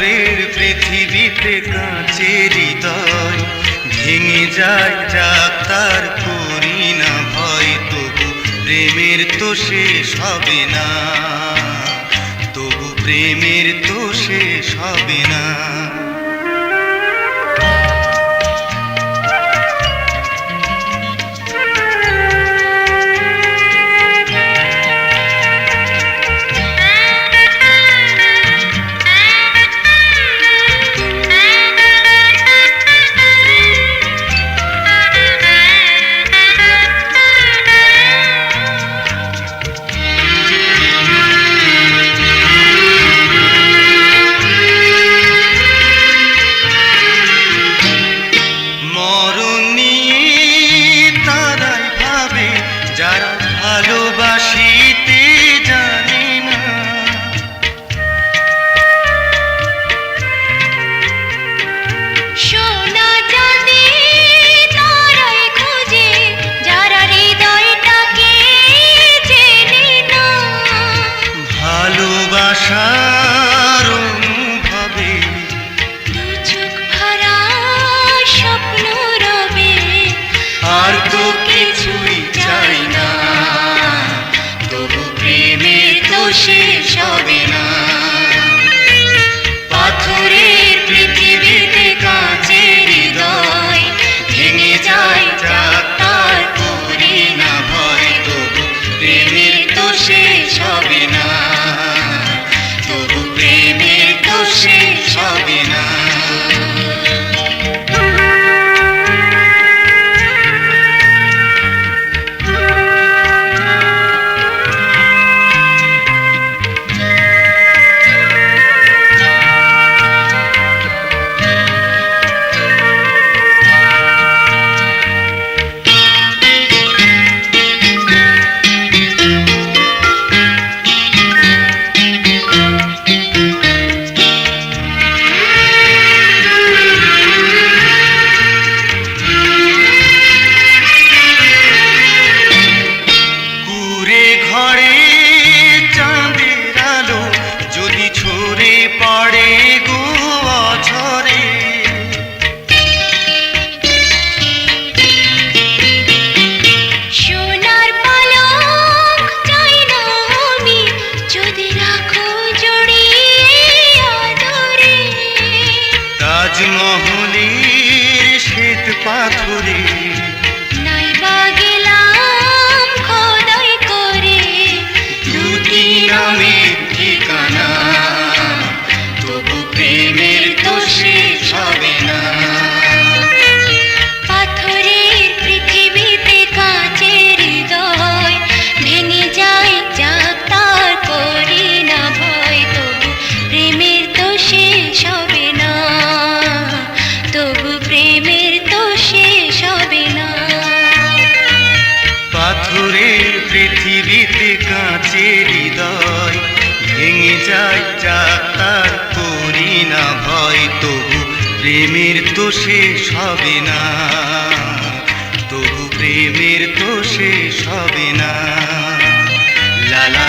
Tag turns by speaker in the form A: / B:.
A: দূরের পৃথিবীতে কাঁচে হৃদয়। ভেঙে যায় যা তার করি না ভয় তবু প্রেমের তো শেষ হবে না। তবু প্রেমের তো শেষ হবে না। আশা
B: মাথুরী পীড়িতে কাঁচে হৃদয়, ভেঙে যায় যাত্রার করি না ভয় তবু প্রেমের তো শেষ হবে না, তবু প্রেমের তো শেষ হবে না।
A: লালা